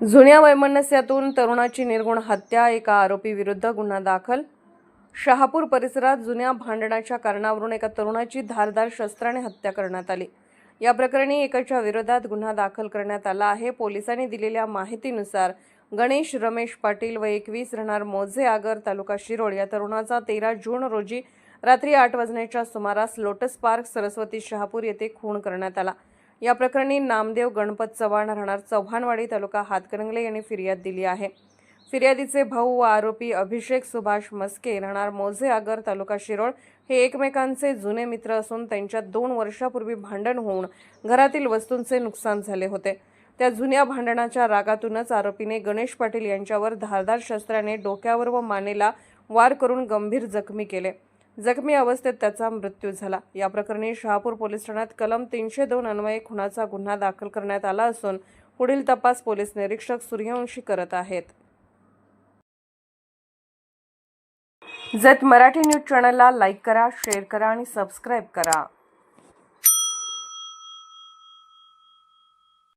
जुन्या वैमनस्यातून तरुणाची निर्गुण हत्या एका आरोपीविरुद्ध गुन्हा दाखल. शहापूर परिसरात जुन्या भांडणाच्या कारणावरून एका तरुणाची धारदार शस्त्राने हत्या करण्यात आली. या प्रकरणी एकाच्या विरोधात गुन्हा दाखल करण्यात आला आहे. पोलिसांनी दिलेल्या माहितीनुसार गणेश रमेश पाटील व एकवीस राहणार मोझे आगर तालुका शिरोळ या तरुणाचा तेरा जून रोजी रात्री आठ वाजण्याच्या सुमारास लोटस पार्क सरस्वती शहापूर येथे खून करण्यात आला. या प्रकरणी नामदेव गणपत चव्हाण राहणार चव्हाणवाडी तालुका हातकणंगले यांनी फिर्याद दिली आहे. फिर्यादीचे भाऊ व आरोपी अभिषेक सुभाष मस्के राहणार मोझे आगर तालुका शिरोळ हे एकमेकांचे जुने मित्र असून त्यांच्यात दोन वर्षापूर्वी भांडण होऊन घरातील वस्तूंचे नुकसान झाले होते. त्या जुन्या भांडणाच्या रागातूनच आरोपीने गणेश पाटील यांच्यावर धारदार शस्त्राने डोक्यावर व मानेला वार करून गंभीर जखमी केले. जखमी अवस्थेत त्याचा मृत्यू झाला. या प्रकरणी शहापूर पोलीस ठाण्यात कलम तीनशे दोन अन्वये खुनाचा गुन्हा दाखल करण्यात आला असून पुढील तपास पोलीस निरीक्षक सूर्यवंशी करत आहेत. जत मराठी न्यूज चॅनलला लाईक करा शेअर करा आणि सबस्क्राईब करा.